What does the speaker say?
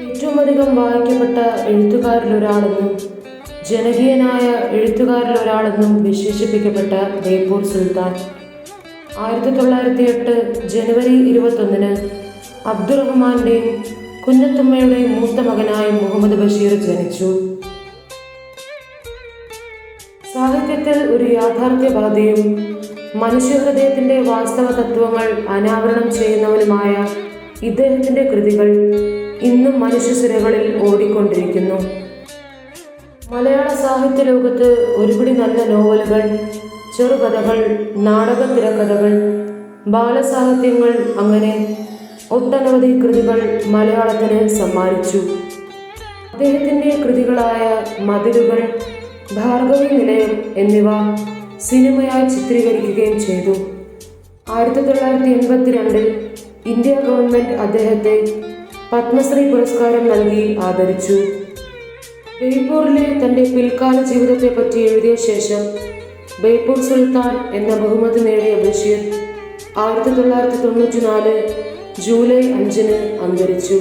ഏറ്റവും അധികം വായിക്കപ്പെട്ട എഴുത്തുകാരിലൊരാളെന്നും ജനകീയനായ എഴുത്തുകാരിലൊരാളെന്നും വിശേഷിപ്പിക്കപ്പെട്ട ബേപ്പൂർ സുൽത്താൻ. ആയിരത്തി തൊള്ളായിരത്തി എട്ട് ജനുവരി ഇരുപത്തൊന്നിന് അബ്ദുറഹ്മാന്റെയും കുഞ്ഞത്തുമ്മയുടെയും മൂത്ത മകനായ മുഹമ്മദ് ബഷീർ ജനിച്ചു. സാഹിത്യത്തിൽ ഒരു യാഥാർത്ഥ്യവാദിയും മനുഷ്യഹൃദയത്തിന്റെ വാസ്തവ തത്വങ്ങൾ അനാവരണം ചെയ്യുന്നവനുമായ ഇദ്ദേഹത്തിന്റെ കൃതികൾ ഇന്നും മനുഷ്യസിരകളിൽ ഓടിക്കൊണ്ടിരിക്കുന്നു. മലയാള സാഹിത്യ ലോകത്ത് ഒരുപിടി നല്ല നോവലുകൾ ചെറുകഥകൾ നാടക തിരക്കഥകൾ ബാലസാഹിത്യങ്ങൾ അങ്ങനെ ഒട്ടനവധി കൃതികൾ മലയാളത്തിന് സമ്മാനിച്ചു. അദ്ദേഹത്തിന്റെ കൃതികളായ മതിലുകൾ ഭാർഗവി നിലയം എന്നിവ സിനിമയായി ചിത്രീകരിക്കുകയും ചെയ്തു. ആയിരത്തി തൊള്ളായിരത്തി എൺപത്തിരണ്ടിൽ ഇന്ത്യ ഗവൺമെന്റ് അദ്ദേഹത്തെ പത്മശ്രീ പുരസ്കാരം നൽകി ആദരിച്ചു. ബേപ്പൂരിലെ തന്റെ പിൽക്കാല ജീവിതത്തെപ്പറ്റി എഴുതിയ ശേഷം ബേപ്പൂർ സുൽത്താൻ എന്ന ബഹുമതി നേടിയ ബഷീർ ആയിരത്തി തൊള്ളായിരത്തി തൊണ്ണൂറ്റി നാല് ജൂലൈ അഞ്ചിന് അന്തരിച്ചു.